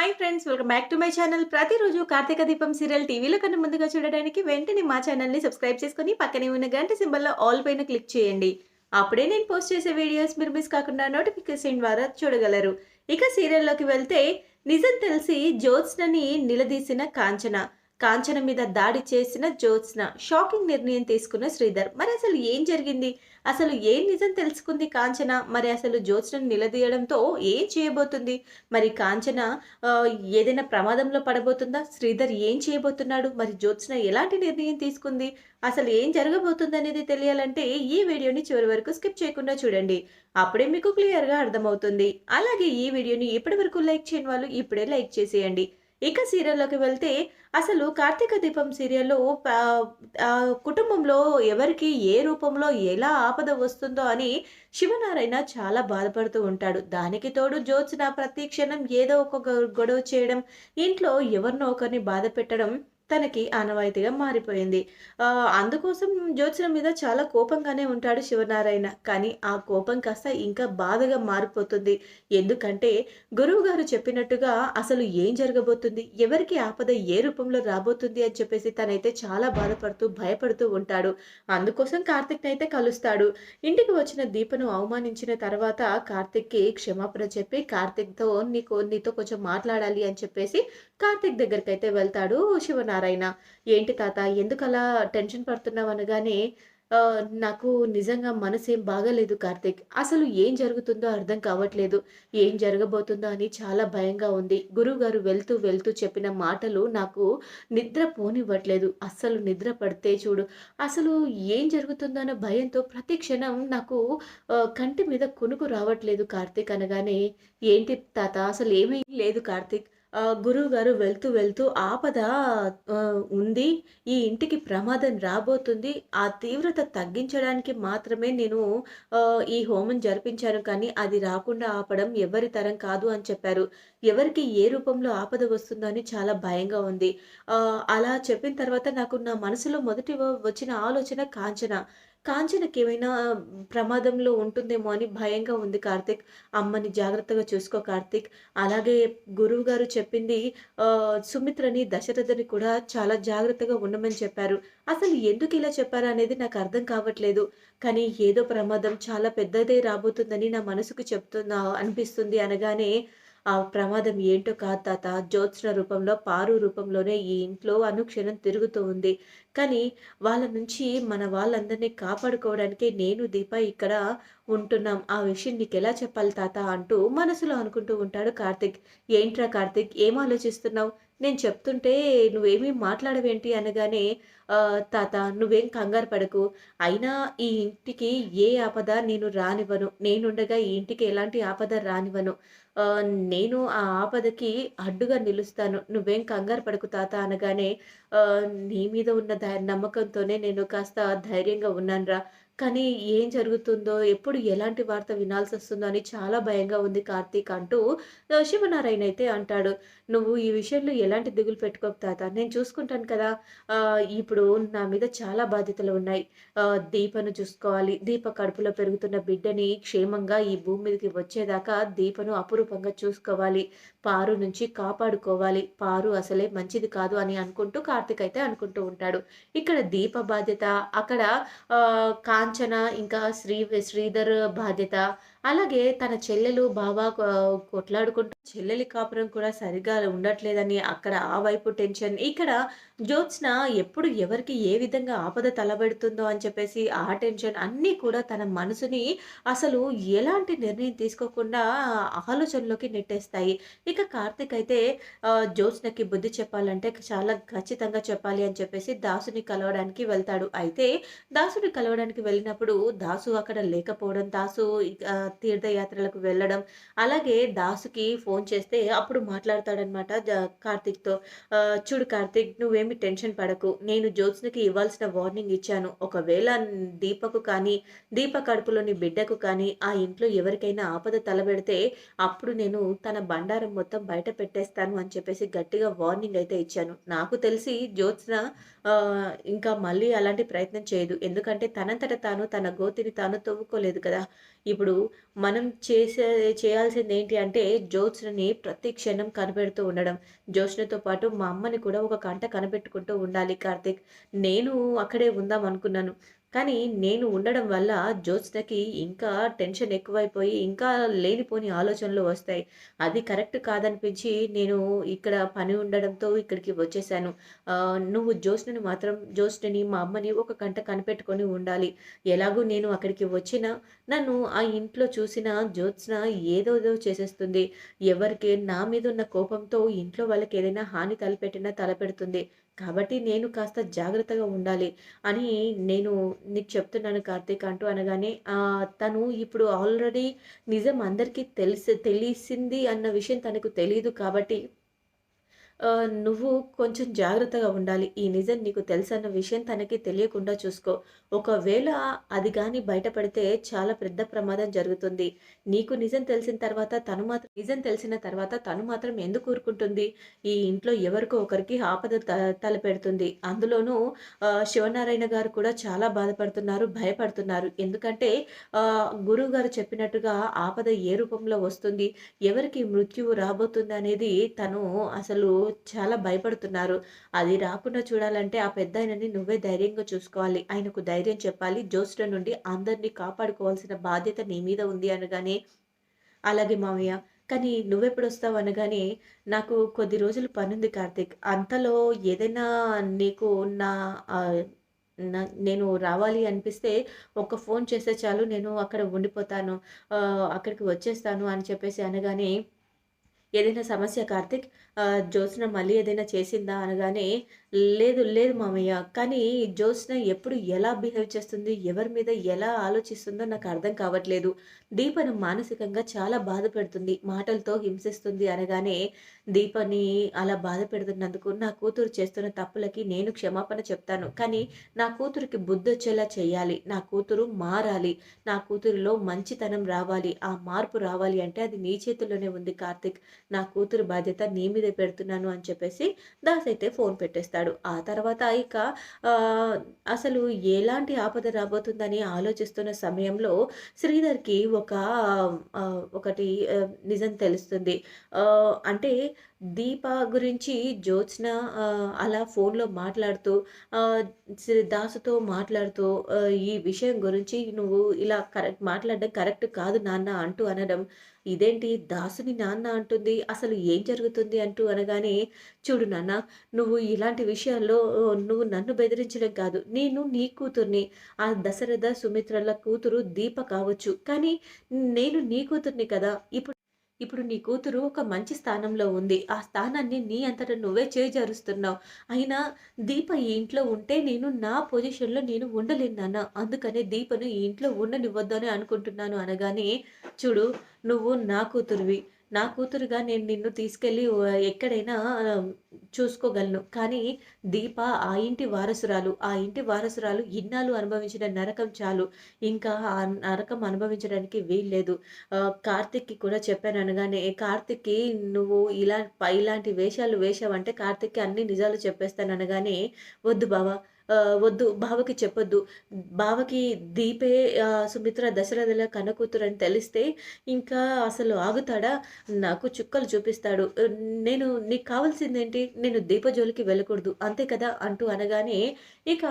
Hi friends welcome back to my channel ప్రతిరోజు కార్తీక దీపం serial టీవీలో కన్నా ముందుగా చూడడానికి వెంటనే మా ఛానల్ని సబ్స్క్రైబ్ చేసుకుని పక్కనే ఉన్న గంట సింబల్లో ఆల్ పైన క్లిక్ చేయండి. అప్పుడే నేను పోస్ట్ చేసే వీడియోస్ మీరు మిస్ కాకుండా నోటిఫికేషన్ ద్వారా చూడగలరు. ఇక సీరియల్లోకి వెళ్తే నిజం తెలిసి జ్యోత్స్నని నిలదీసిన కాంచన. కాంచన మీద దాడి చేసిన జ్యోత్స్న షాకింగ్ నిర్ణయం తీసుకున్న శ్రీధర్. మరి అసలు ఏం జరిగింది? అసలు ఏం నిజం తెలుసుకుంది కాంచన? మరి అసలు జ్యోత్స్నను నిలదీయడంతో ఏం చేయబోతుంది? మరి కాంచన ఏదైనా ప్రమాదంలో పడబోతుందా? శ్రీధర్ ఏం చేయబోతున్నాడు? మరి జ్యోత్స్న ఎలాంటి నిర్ణయం తీసుకుంది? అసలు ఏం జరగబోతుంది అనేది తెలియాలంటే ఈ వీడియోని చివరి వరకు స్కిప్ చేయకుండా చూడండి. అప్పుడే మీకు క్లియర్గా అర్థమవుతుంది. అలాగే ఈ వీడియోని ఇప్పటి వరకు లైక్ చేయని వాళ్ళు ఇప్పుడే లైక్ చేసేయండి. ఇక సీరియల్లోకి వెళ్తే అసలు కార్తీక దీపం సీరియల్లో కుటుంబంలో ఎవరికి ఏ రూపంలో ఎలా ఆపద వస్తుందో అని శివనారాయణ చాలా బాధపడుతూ ఉంటాడు. దానికి తోడు జ్యోత్స్న ప్రతి క్షణం ఏదో ఒక గొడవ చేయడం ఇంట్లో ఎవరినో ఒకరిని బాధ పెట్టడం తనకి ఆనవాయితీగా మారిపోయింది. అందుకోసం జ్యోత్స్న మీద చాలా కోపంగానే ఉంటాడు శివనారాయణ. కానీ ఆ కోపం కాస్త ఇంకా బాధగా మారిపోతుంది. ఎందుకంటే గురువు గారు చెప్పినట్టుగా అసలు ఏం జరగబోతుంది? ఎవరికి ఆపద ఏ రూపంలో రాబోతుంది అని చెప్పేసి తనైతే చాలా బాధపడుతూ భయపడుతూ ఉంటాడు. అందుకోసం కార్తిక్ అయితే కలుస్తాడు. ఇంటికి వచ్చిన దీపను అవమానించిన తర్వాత కార్తిక్కి క్షమాపణ చెప్పి కార్తిక్తో నీకు నీతో కొంచెం మాట్లాడాలి అని చెప్పేసి కార్తిక్ దగ్గరికి అయితే వెళ్తాడు శివనారాయణ. ఏంటి తాత ఎందుకు అలా టెన్షన్ పడుతున్నావు అనగానే నాకు నిజంగా మనసేం బాగలేదు కార్తిక్. అసలు ఏం జరుగుతుందో అర్థం కావట్లేదు. ఏం జరగబోతుందో అని చాలా భయంగా ఉంది. గురువుగారు వెళ్తూ వెళ్తూ చెప్పిన మాటలు నాకు నిద్ర పోనివ్వట్లేదు. అస్సలు నిద్ర పడితే చూడు. అసలు ఏం జరుగుతుందో అన్న భయంతో ప్రతి క్షణం నాకు కంటి మీద కునుకు రావట్లేదు కార్తీక్ అనగానే. ఏంటి తాత అసలు ఏమీ లేదు కార్తీక్. గురువు గారు వెళ్తూ వెళ్తూ ఆపద ఉంది. ఈ ఇంటికి ప్రమాదం రాబోతుంది. ఆ తీవ్రత తగ్గించడానికి మాత్రమే నేను ఈ హోమం జరిపించాను. కానీ అది రాకుండా ఆపడం ఎవరి తరం కాదు అని చెప్పారు. ఎవరికి ఏ రూపంలో ఆపద వస్తుందో అని చాలా భయంగా ఉంది. అలా చెప్పిన తర్వాత నాకు నా మనసులో మొదటి వచ్చిన ఆలోచన కాంచన. కాంచనకి ఏమైనా ప్రమాదంలో ఉంటుందేమో అని భయంగా ఉంది కార్తిక్. అమ్మని జాగ్రత్తగా చూసుకో కార్తిక్. అలాగే గురువు గారు చెప్పింది ఆ, సుమిత్రని దశరథని కూడా చాలా జాగ్రత్తగా ఉండమని చెప్పారు. అసలు ఎందుకు ఇలా చెప్పారు అనేది నాకు అర్థం కావట్లేదు. కానీ ఏదో ప్రమాదం చాలా పెద్దదే రాబోతుందని నా మనసుకు చెప్తున్నా అనిపిస్తుంది అనగానే ఆ ప్రమాదం ఏంటో కాదు తాత. జ్యోత్స్న రూపంలో పారు రూపంలోనే ఈ ఇంట్లో అనుక్షణం తిరుగుతూ ఉంది. కానీ వాళ్ళ నుంచి మన వాళ్ళందరినీ కాపాడుకోవడానికే నేను దీప ఇక్కడ ఉంటున్నాం. ఆ విషయం నీకు ఎలా చెప్పాలి తాత? అంటూ మనసులో అనుకుంటూ ఉంటాడు కార్తిక్. ఏంట్రా కార్తిక్? ఏం ఆలోచిస్తున్నావు? నేను చెప్తుంటే నువ్వేమీ మాట్లాడవేంటి అనగానే తాత నువ్వేం కంగారు పడకు. అయినా ఈ ఇంటికి ఏ ఆపద నేను రానివ్వను. నేనుండగా ఈ ఇంటికి ఎలాంటి ఆపద రానివ్వను. నేను ఆ ఆపదకి అడ్డుగా నిలుస్తాను. నువ్వేం కంగారు పడకు తాత అనగానే నీ మీద ఉన్న నమ్మకంతోనే నేను కాస్త ధైర్యంగా ఉన్నానురా. కానీ ఏం జరుగుతుందో ఎప్పుడు ఎలాంటి వార్త వినాల్సి వస్తుందో అని చాలా భయంగా ఉంది కార్తీక్ అంటూ శివనారాయణ అయితే అంటాడు నువ్వు ఈ విషయంలో ఎలాంటి దిగులు పెట్టుకోకు తాత నేను చూసుకుంటాను కదా ఇప్పుడు నా మీద చాలా బాధ్యతలు ఉన్నాయి దీపను చూసుకోవాలి దీప కడుపులో పెరుగుతున్న బిడ్డని క్షేమంగా ఈ భూమి మీదకి వచ్చేదాకా దీపను అపురూపంగా చూసుకోవాలి పారు నుంచి కాపాడుకోవాలి పారు అసలే మంచిది కాదు అని అనుకుంటూ కార్తీక్ అయితే అనుకుంటూ ఉంటాడు. ఇక్కడ దీప బాధ్యత అక్కడ ఆ, కాంచన ఇంకా శ్రీ శ్రీధర్ బాధ్యత అలాగే తన చెల్లెలు బావ కొట్లాడుకుంటూ చెల్లెలి కాపురం కూడా సరిగా ఉండట్లేదని అక్కడ ఆ వైపు టెన్షన్. ఇక్కడ జ్యోత్స్న ఎప్పుడు ఎవరికి ఏ విధంగా ఆపద తలబెడుతుందో అని చెప్పేసి ఆ టెన్షన్ అన్నీ కూడా తన మనసుని అసలు ఎలాంటి నిర్ణయం తీసుకోకుండా ఆలోచనలోకి నెట్టేస్తాయి. ఇక కార్తిక్ అయితే జ్యోత్స్నకి బుద్ధి చెప్పాలంటే చాలా ఖచ్చితంగా చెప్పాలి అని చెప్పేసి దాసుని కలవడానికి వెళ్తాడు. అయితే దాసుని కలవడానికి వెళ్ళినప్పుడు దాసు అక్కడ లేకపోవడం దాసు తీర్థయాత్రలకు వెళ్ళడం అలాగే దాసుకి ఫోన్ చేస్తే అప్పుడు మాట్లాడతాడనమాట కార్తిక్తో. చూడు కార్తిక్ నువ్వేమి టెన్షన్ పడకు. నేను జ్యోత్స్నకి ఇవ్వాల్సిన వార్నింగ్ ఇచ్చాను. ఒకవేళ దీపకు కానీ దీప కడుపులోని బిడ్డకు కానీ ఆ ఇంట్లో ఎవరికైనా ఆపద తలబెడితే అప్పుడు నేను తన బండారం మొత్తం బయట పెట్టేస్తాను అని చెప్పేసి గట్టిగా వార్నింగ్ అయితే ఇచ్చాను. నాకు తెలిసి జ్యోత్స్న ఇంకా మళ్ళీ అలాంటి ప్రయత్నం చేయదు. ఎందుకంటే తనంతట తాను తన గోతిని తాను తవ్వుకోలేదు కదా. ఇప్పుడు మనం చేసే చేయాల్సింది ఏంటి అంటే జ్యోత్స్నని ప్రతి క్షణం కనిపెడుతూ ఉండడం. జ్యోత్స్నతో పాటు మా అమ్మని కూడా ఒక కంట కనిపెట్టుకుంటూ ఉండాలి కార్తీక్. నేను అక్కడే ఉందాం అనుకున్నాను. కానీ నేను ఉండడం వల్ల జ్యోత్స్నకి ఇంకా టెన్షన్ ఎక్కువైపోయి, ఇంకా లేనిపోని ఆలోచనలు వస్తాయి. అది కరెక్ట్ కాదనిపించి నేను ఇక్కడ పని ఉండడంతో ఇక్కడికి వచ్చేసాను. నువ్వు జ్యోత్స్నని మాత్రం జ్యోత్స్నని, మా అమ్మని ఒక కంట కనిపెట్టుకొని ఉండాలి. ఎలాగూ నేను అక్కడికి వచ్చినా నన్ను ఆ ఇంట్లో చూసిన జ్యోత్స్న ఏదోదో చేసేస్తుంది. ఎవరికి నా మీద ఉన్న కోపంతో ఇంట్లో వాళ్ళకి ఏదైనా హాని తలపెట్టినా తలపెడుతుంది. కాబట్టి నేను కాస్త జాగ్రత్తగా ఉండాలి అని నేను నీకు చెప్తున్నాను కార్తీక్ అంటూ అనగానే తను ఇప్పుడు ఆల్రెడీ నిజం అందరికీ తెలిసి తెలిసింది అన్న విషయం తనకు తెలియదు కాబట్టి నువ్వు కొంచెం జాగ్రత్తగా ఉండాలి. ఈ నిజం నీకు తెలుసన్న విషయం తనకి తెలియకుండా చూసుకో. ఒకవేళ అది కానీ బయటపడితే చాలా పెద్ద ప్రమాదం జరుగుతుంది. నీకు నిజం తెలిసిన తర్వాత తను మాత్రం నిజం తెలిసిన తర్వాత తను మాత్రం ఎందుకు ఊరుకుంటుంది? ఈ ఇంట్లో ఎవరికో ఒకరికి ఆపద తలపెడుతుంది. అందులోనూ శివనారాయణ గారు కూడా చాలా బాధపడుతున్నారు, భయపడుతున్నారు. ఎందుకంటే గురువు గారు చెప్పినట్టుగా ఆపద ఏ రూపంలో వస్తుంది? ఎవరికి మృత్యువు రాబోతుందనేది తను అసలు చాలా భయపడుతున్నారు. అది రాకుండా చూడాలంటే ఆ పెద్ద ఆయనని నువ్వే ధైర్యంగా చూసుకోవాలి. ఆయనకు ధైర్యం చెప్పాలి. జోస్టర్ నుండి అందరిని కాపాడుకోవాల్సిన బాధ్యత నీ మీద ఉంది అనగానే, అలాగే మావయ్య. కానీ నువ్వెప్పుడొస్తావు అనగానే, నాకు కొద్ది రోజులు పనుంది కార్తీక్. అంతలో ఏదైనా నీకు నా నేను రావాలి అనిపిస్తే ఒక ఫోన్ చేస్తే చాలు నేను అక్కడ ఉండిపోతాను. అక్కడికి వచ్చేస్తాను అని చెప్పేసి అనగానే ఏదైనా సమస్య కార్తిక్ జ్యోత్స్న మళ్ళీ ఏదైనా చేసిందా? అనగానే, లేదు లేదు మామయ్య. కానీ జ్యోత్స్న ఎప్పుడు ఎలా బిహేవ్ చేస్తుంది? ఎవరి మీద ఎలా ఆలోచిస్తుందో నాకు అర్థం కావట్లేదు. దీపను మానసికంగా చాలా బాధ పెడుతుంది. మాటలతో హింసిస్తుంది అనగానే, దీపని అలా బాధ పెడుతున్నందుకు నా కూతురు చేస్తున్న తప్పులకి నేను క్షమాపణ చెప్తాను. కానీ నా కూతురికి బుద్ధొచ్చేలా చేయాలి. నా కూతురు మారాలి. నా కూతురిలో మంచితనం రావాలి. ఆ మార్పు రావాలి అంటే అది నీ చేతుల్లోనే ఉంది కార్తిక్ నా కూతురు బాధ్యత నీ మీద పెడుతున్నాను అని చెప్పేసి దాస్ అయితే ఫోన్ పెట్టేస్తాడు. ఆ తర్వాత ఇక అసలు ఎలాంటి ఆపద రాబోతుందని ఆలోచిస్తున్న సమయంలో శ్రీధర్‌కి ఒక ఒకటి నిజం తెలుస్తుంది. అంటే దీప గురించి జ్యోత్స్న అలా ఫోన్‌లో మాట్లాడుతూ శ్రీ దాసుతో మాట్లాడుతూ ఈ విషయం గురించి నువ్వు ఇలా కరెక్ట్ మాట్లాడడం కరెక్ట్ కాదు నాన్న అంటూ అనడం, ఇదేంటి దాసుని నాన్న అంటుంది. అసలు ఏం జరుగుతుంది అంటూ అనగానే, చూడు నాన్న నువ్వు ఇలాంటి విషయాల్లో నువ్వు నన్ను బెదిరించడం కాదు. నేను నీ కూతుర్ని. ఆ దశరథ, సుమిత్రల కూతురు దీప కావచ్చు. కానీ నేను నీ కూతుర్ని కదా! ఇప్పుడు ఇప్పుడు నీ కూతురు ఒక మంచి స్థానంలో ఉంది. ఆ స్థానాన్ని నీ అంతట నువ్వే చేజారుస్తున్నావు. అయినా దీప ఈ ఇంట్లో ఉంటే నేను నా పొజిషన్‌లో నేను ఉండలేను నాన్న. అందుకనే దీపను ఈ ఇంట్లో ఉండనివ్వద్దని అనుకుంటున్నాను అనగానే, చూడు నువ్వు నా కూతురివి. నా కూతురుగా నేను నిన్ను తీసుకెళ్ళి ఎక్కడైనా చూసుకోగలను. కానీ దీప ఆ ఇంటి వారసురాలు. ఆ ఇంటి వారసురాలు ఇన్నాళ్ళు అనుభవించిన నరకం చాలు. ఇంకా ఆ నరకం అనుభవించడానికి వీల్లేదు. కార్తిక్కి కూడా చెప్పాను అనగానే, కార్తిక్కి నువ్వు ఇలా ఇలాంటి వేషాలు వేశావంటే కార్తిక్కి అన్ని నిజాలు చెప్పేస్తాను అనగానే, వద్దు బావ వద్దు బావకి చెప్పొద్దు. బావకి దీపే సుమిత్ర దశరథుల కన్న అని తెలిస్తే ఇంకా అసలు ఆగుతాడా? నాకు చుక్కలు చూపిస్తాడు. నేను నీకు కావాల్సిందేంటి? నేను దీపజోలికి వెళ్ళకూడదు. అంతే కదా! అంటూ అనగానే ఇక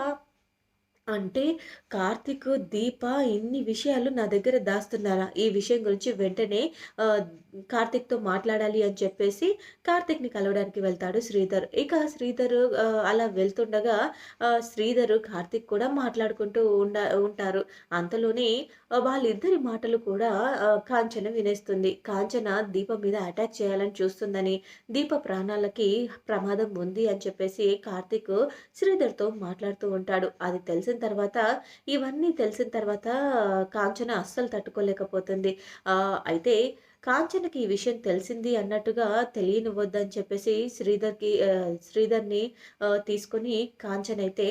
అంటే కార్తీక్, దీప ఇన్ని విషయాలు నా దగ్గర దాస్తున్నారా? ఈ విషయం గురించి వెంటనే కార్తిక్తో కార్తీక్‌తో మాట్లాడాలి అని చెప్పేసి కార్తీక్‌ని కలవడానికి వెళ్తాడు శ్రీధర్. ఇక శ్రీధర్ అలా వెళ్తుండగా శ్రీధర్, కార్తీక్ కూడా మాట్లాడుకుంటూ ఉండ ఉంటారు. అంతలోనే వాళ్ళిద్దరి మాటలు కూడా కాంచన వినేస్తుంది. కాంచన దీప మీద అటాక్ చేయాలని చూస్తుందని, దీప ప్రాణాలకి ప్రమాదం ఉంది అని చెప్పేసి కార్తీక్ శ్రీధర్‌తో మాట్లాడుతూ ఉంటాడు. అది తెలిసిన తర్వాత ఇవన్నీ తెలిసిన తర్వాత కాంచన అస్సలు తట్టుకోలేకపోతుంది. అయితే కాంచనకి ఈ విషయం తెలిసింది అన్నట్టుగా తెలియనివ్వద్దని చెప్పేసి శ్రీధర్‌కి శ్రీధర్‌ని తీసుకొని తీసుకొని కాంచనైతే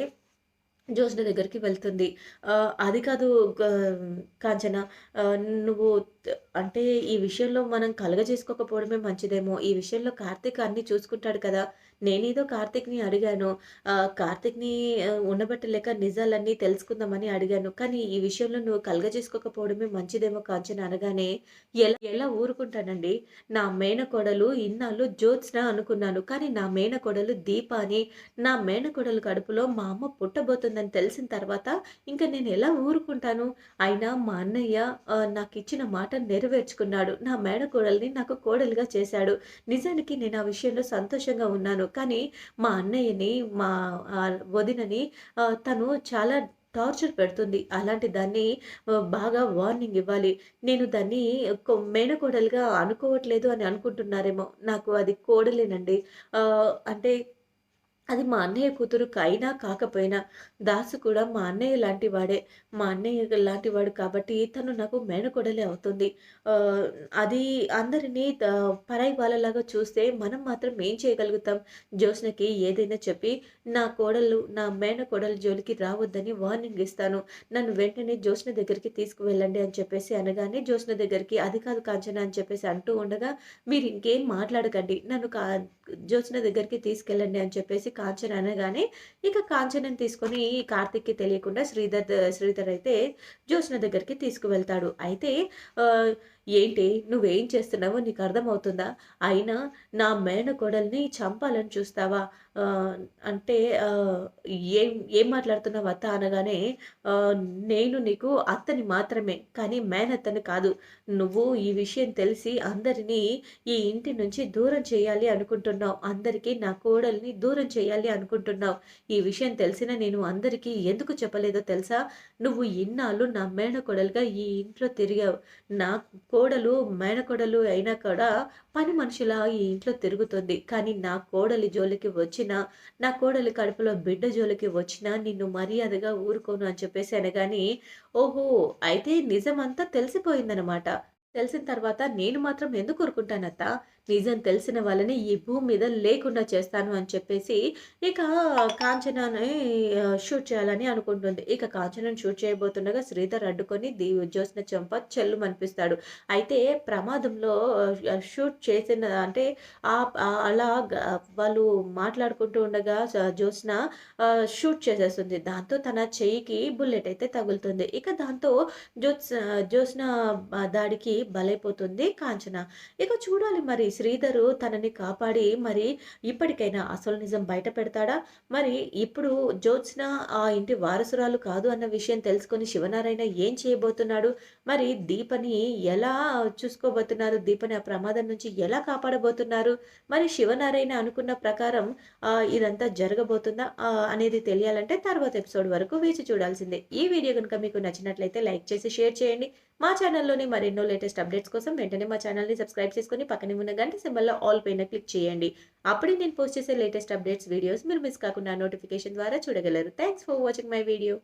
జ్యోత్స్న దగ్గరికి వెళ్తుంది. అది కాదు కాంచన నువ్వు అంటే ఈ విషయంలో మనం కలగజేసుకోకపోవడమే మంచిదేమో! ఈ విషయంలో కార్తీక్ అన్నీ చూసుకుంటాడు కదా! నేనేదో కార్తీక్‌ని అడిగాను. కార్తిక్ని కార్తీక్‌ని ఉండబట్టలేక నిజాలన్నీ తెలుసుకుందామని అడిగాను. కానీ ఈ విషయంలో నువ్వు కలగజేసుకోకపోవడమే మంచిదేమో కాంచన అనగానే ఎలా ఎలా ఊరుకుంటానండి? నా మేనకోడలు ఇన్నాళ్ళు జ్యోత్స్న అనుకున్నాను. కానీ నా మేనకోడలు దీప అని, నా మేనకోడలు కడుపులో మా అమ్మ పుట్టబోతుందని తెలిసిన తర్వాత ఇంకా నేను ఎలా ఊరుకుంటాను? అయినా మా అన్నయ్య నాకు ఇచ్చిన మాట నెరవేర్చుకున్నాడు. నా మేడకోడల్ని నాకు కోడలుగా చేశాడు. నిజానికి నేను ఆ విషయంలో సంతోషంగా ఉన్నాను. కానీ మా అన్నయ్యని, మా వదినని తను చాలా టార్చర్ పెడుతుంది. అలాంటి దాన్ని బాగా వార్నింగ్ ఇవ్వాలి. నేను దాన్ని మేనకోడలుగా అనుకోవట్లేదు అని అనుకుంటున్నారేమో! నాకు అది కోడలేనండి. అంటే అది మా అన్నయ్య కూతురు అయినా కాకపోయినా దాసు కూడా మా అన్నయ్య లాంటి వాడే. మా అన్నయ్య లాంటి వాడు కాబట్టి తను నాకు మేనకోడలే అవుతుంది. అది అందరినీ పరాయి వాళ్ళలాగా చూస్తే మనం మాత్రం ఏం చేయగలుగుతాం? జ్యోత్స్నకి ఏదైనా చెప్పి నా కోడలు నా మేనకోడలు జోలికి రావద్దని వార్నింగ్ ఇస్తాను. నన్ను వెంటనే జ్యోత్స్న దగ్గరికి తీసుకువెళ్ళండి అని చెప్పేసి అనగానే జ్యోత్స్న దగ్గరికి అది కాదు కాంచన అని చెప్పేసి అంటూ ఉండగా మీరు ఇంకేం మాట్లాడకండి. నన్ను కా జ్యోత్స్న దగ్గరికి తీసుకెళ్ళండి అని చెప్పేసి కాంచన అనగానే ఇక కాంచనం తీసుకొని కార్తీక్‌కి తెలియకుండా శ్రీధర్ శ్రీధర్ అయితే జ్యోత్స్న దగ్గరికి తీసుకువెళ్తాడు. అయితే ఏంటి నువ్వేం చేస్తున్నావో నీకు అర్థమవుతుందా? అయినా నా మేనకోడల్ని చంపాలని చూస్తావా? అంటే ఏం ఏం మాట్లాడుతున్నావు అత్త అనగానే నేను నీకు అత్తని మాత్రమే. కానీ మేనత్తని కాదు. నువ్వు ఈ విషయం తెలిసి అందరినీ ఈ ఇంటి నుంచి దూరం చేయాలి అనుకుంటున్నావు. అందరికీ నా కోడల్ని దూరం చేయాలి అనుకుంటున్నావు. ఈ విషయం తెలిసినా నేను అందరికీ ఎందుకు చెప్పలేదో తెలుసా? నువ్వు ఇన్నాళ్ళు నా మేనకోడలుగా ఈ ఇంట్లో తిరిగావు. నా కోడలు మేనకోడలు అయినా కూడా పని మనుషులా ఈ ఇంట్లో తిరుగుతుంది. కానీ నా కోడలి జోలికి వచ్చినా, నా కోడలి కడుపులో బిడ్డ జోలికి వచ్చినా నిన్ను మర్యాదగా ఊరుకోను అని చెప్పేసి అనగాని ఓహో! అయితే నిజమంతా తెలిసిపోయిందనమాట. తెలిసిన తర్వాత నేను మాత్రం ఎందుకు ఊరుకుంటానత్తా నిజం తెలిసిన వాళ్ళని ఈ భూమి మీద లేకుండా చేస్తాను అని చెప్పేసి ఇక కాంచనాని షూట్ చేయాలని అనుకుంటుంది. ఇక కాంచనని షూట్ చేయబోతుండగా శ్రీధర్ అడ్డుకొని ది జ్యోత్స్న చెంప చెల్లుమనిపిస్తాడు. అయితే ప్రమాదంలో షూట్ చేసిన అంటే అలా వాళ్ళు మాట్లాడుకుంటూ ఉండగా జ్యోత్స్న షూట్ చేసేస్తుంది. దాంతో తన చెయ్యికి బుల్లెట్ అయితే తగులుతుంది. ఇక దాంతో జ్యోత్స్ జ్యోత్స్న దాడికి బలైపోతుంది కాంచన. ఇక చూడాలి మరి శ్రీధరు తనని కాపాడి మరి ఇప్పటికైనా అసలు నిజం బయట పెడతాడా? మరి ఇప్పుడు జ్యోత్స్న ఆ ఇంటి వారసురాలు కాదు అన్న విషయం తెలుసుకొని శివనారాయణ ఏం చేయబోతున్నాడు? మరి దీపని ఎలా చూసుకోబోతున్నారు? దీపని ఆ ప్రమాదం నుంచి ఎలా కాపాడబోతున్నారు? మరి శివనారాయణ అనుకున్న ప్రకారం ఇదంతా జరగబోతుందా? అనేది తెలియాలంటే తర్వాత ఎపిసోడ్ వరకు వేచి చూడాల్సిందే. ఈ వీడియో కనుక మీకు నచ్చినట్లయితే లైక్ చేసి షేర్ చేయండి. మా ఛానల్‌లోని మరెన్నో లేటెస్ట్ అప్డేట్స్ కోసం వెంటనే మా ఛానల్‌ని సబ్స్క్రైబ్ చేసుకొని పక్కనే ఉన్న గంట సింబల్‌లో ఆల్ పైన క్లిక్ చేయండి. అప్పుడే నేను పోస్ట్ చేసే లేటెస్ట్ అప్డేట్స్ వీడియోస్ మీరు మిస్ కాకుండా నోటిఫికేషన్ ద్వారా చూడగలరు. Thanks for watching my video.